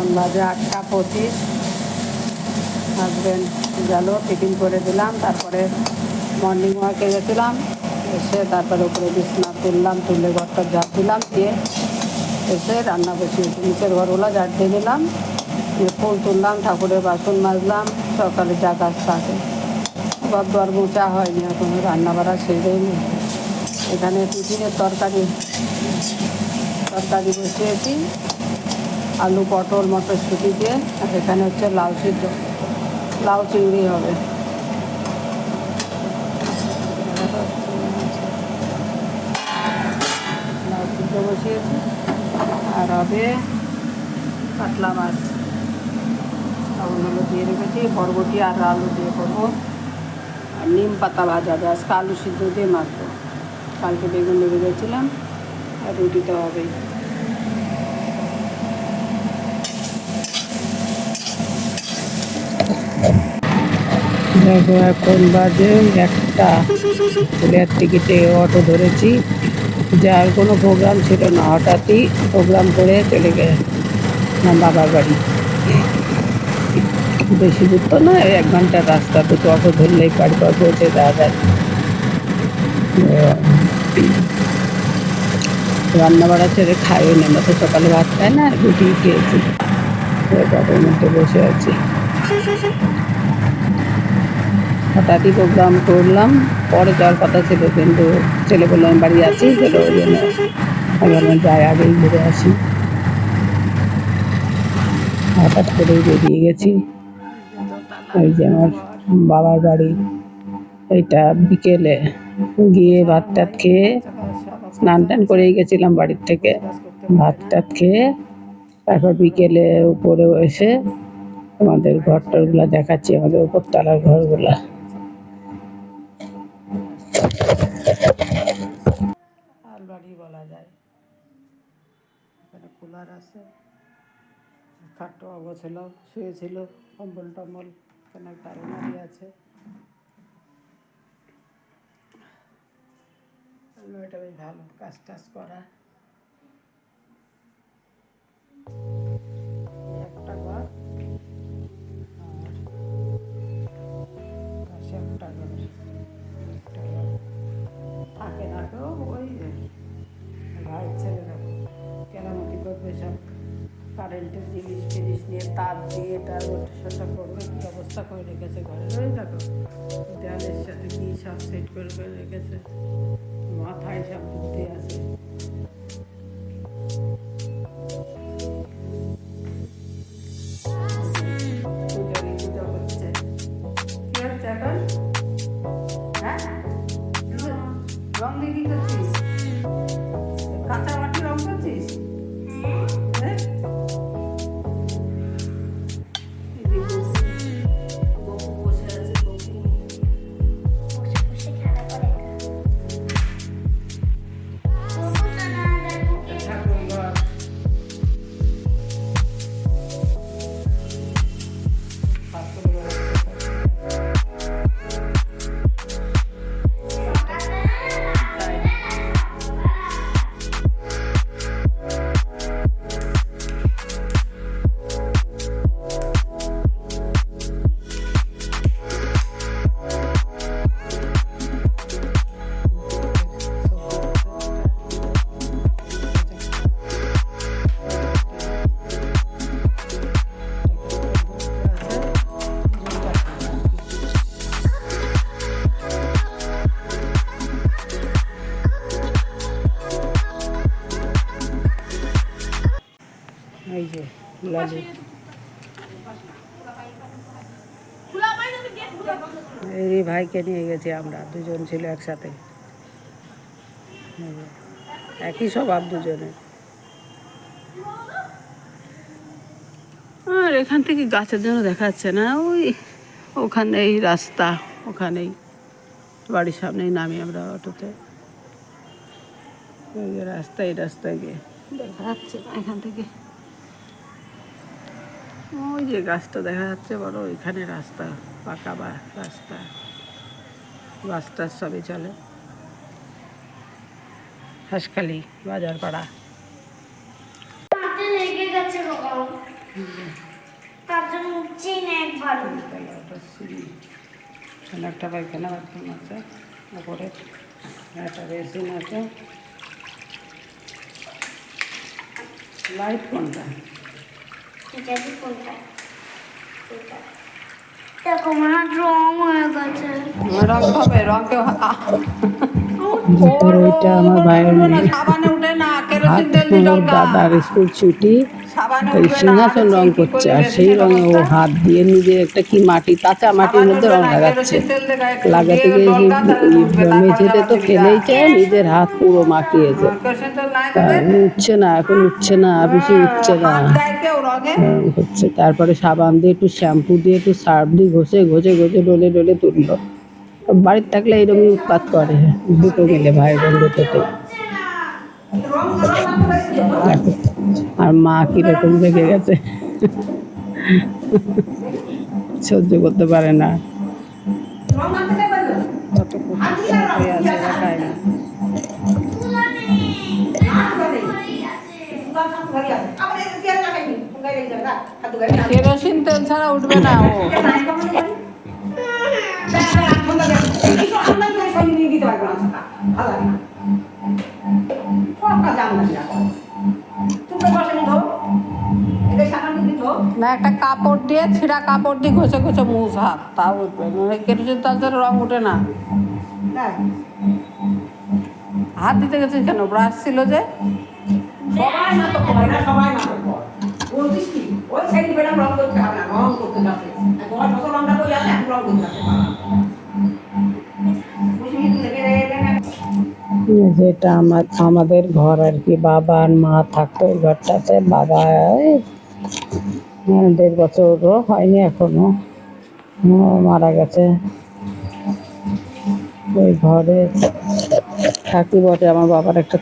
এখন বাজে আটটা পঁচিশ হাজব্যান্ড গেল, টিফিন করে দিলাম, তারপরে মর্নিং ওয়াকে গেছিলাম। এসে তারপরে উপরে বিছনা তুললাম, তুলে ঘরটা ঝাড় দিলাম, দিয়ে এসে রান্না বসিয়েছি নিচের ঘরগুলো ঝাড় দিয়ে দিলাম ফুল তুললাম, ঠাকুরের বাসন মাজলাম, সকালে যা কাজ থাকে। ঘর দর মোচা হয়নি, এখন রান্না বাড়া সেরেই নি। এখানে টিফিনের তরকারি তরকারি বসিয়েছি। আলু পটল মটরশুঁটি দিয়ে আর এখানে হচ্ছে লাউ সিদ্ধ। লাউ চিংড়ি হবে। লাউ সিদ্ধ বসিয়েছি। আর হবে কাতলা মাছ। দিয়ে রেখেছি, বরবটি আর আলু দিয়ে করব। আর নিম পাতা ভাজা হবে আজকে আলু সিদ্ধ দিয়ে মাখবো। কালকে বেগুন লেগে গেছিলাম আর রুটিতে হবেই। দেখো, এখন বাজে একটা। ফুলের টিকিটে অটো ধরেছি। যার কোনো প্রোগ্রাম ছিল না। হঠাৎই প্রোগ্রাম করে চলে গেলাম বাবার বাড়ি। বেশি দূর তো না এক ঘণ্টার রাস্তা। দুটো অটো ধরলেই বাড়ি পর পৌঁছে দেওয়া যায়। রান্না বাড়া ছেড়ে খাইও না। আমরা তো সকালে ভাত খায় না, রুটি খেয়েছি। মধ্যে বসে আছি। হঠাৎই প্রোগ্রাম করলাম। পরে যাওয়ার কথা ছিল, কিন্তু ছেলে বলল, আমি বাড়ি আছি সেটা ওই জন্য আমি বললাম, যাই, আগেই ঘুরে আসি। হঠাৎ করেই বেরিয়ে গেছি। ওই যে আমার বাবার বাড়ি এইটা বিকেলে গিয়ে ভাত টাত খেয়ে স্নান টান করেই গেছিলাম বাড়ির থেকে। ভাত টাত খেয়ে তারপর বিকেলে উপরে এসে আমাদের ঘর টরগুলো দেখাচ্ছি, আমাদের উপরতলার ঘরগুলা। আলবাড়ি বলা যায়। এখানে কুলার আছে। কম্বল এখানে একটা আলমারি আছে। আলমারিটা বেশ ভালো, কাজ টাজ করা। কারেন্টের জিনিস ফিনিস নিয়ে তার দিয়ে তার সেটা করবে, কী অবস্থা করে রেখেছে ঘরে? রয়ে দেখো দেয়ালের সাথে কী সব সেট করে করে রেখেছে? মাথায় সব বুদ্ধি আছে। হ্যাঁ? কাঁচা এই ভাইকে নিয়ে গেছি আমরা, দুজন ছিল একসাথে। একই স্বভাব দুজনের। আর এখান থেকে গাছের জন্য দেখা যাচ্ছে না, ওই ওখানেই রাস্তা, ওখানেই। বাড়ির সামনেই নামি আমরা অটোতে। ওই যে রাস্তায় গিয়ে। দেখা যাচ্ছে এখান থেকে। ওই যে গাছটা দেখা যাচ্ছে বড় ওইখানে রাস্তা পাকা বা রাস্তা। বাস টাস সবই চলে। হাঁসখালি বাজার পাড়া একটা পায়খানা বাথরুম আছে উপরে একটা বেসিন আছে। লাইট কোনটা? এটা কি কোনটা এটা। দেখো মনে রং হয়ে গেছে রং হবে রং কেউ আর আমার ভাইয়ের সাবানে উঠে না হাত কেরোসিন তেল দিয়ে দাদার স্কুল ছুটি ওই সিংহাসন রং করছে আর সেই রঙে ও হাত দিয়ে নিজের একটা কি মাটি কাঁচা মাটির মধ্যে রং লাগাচ্ছে। লাগাতে গিয়ে মেঝেতে তো ফেলেইছে নিজের হাত পুরো মাখিয়েছে তাদের? উঠছে না এখন উঠছে না বেশি উঠছে না। হচ্ছে তারপরে সাবান দিয়ে একটু শ্যাম্পু দিয়ে একটু সার্ফ দিয়ে ঘষে ঘষে ঘষে ডলে ডলে তুললো। বাড়ির থাকলে এইরকমই উৎপাত করে দুটো মিলে ভাই বোন দুটোতে আর মা কীরকম রেগে গেছে? সহ্য করতে পারে না। কেরোসিন তেল ছাড়া উঠবে না ও। না একটা কাপড় দিয়ে ছিঁড়া কাপড় দিয়ে ঘষে ঘষে মুছ হাত তা উঠবে মানে কেরোসিন তেল ছাড়া রং উঠে না। হাত দিতে গেছিস কেন? ব্রাশ ছিল যে? সবাই নাটক করে না সবাই নাটক বলছিস কি? ওই সাইডে বেড়া রং করতে হবে না রং করতে যাচ্ছে তোমার যত রংটা করে আছে এখন রং করতে যাচ্ছে বুঝলি তুই লেগে রেগে না? যেটা আমার আমাদের ঘর আর কি বাবা আর মা থাকতো ওই ঘরটাতে। বাবা দেড় বছরও হয়নি এখনও। মারা গেছে। ওই ঘরে থাকি বটে আমার বাবার একটা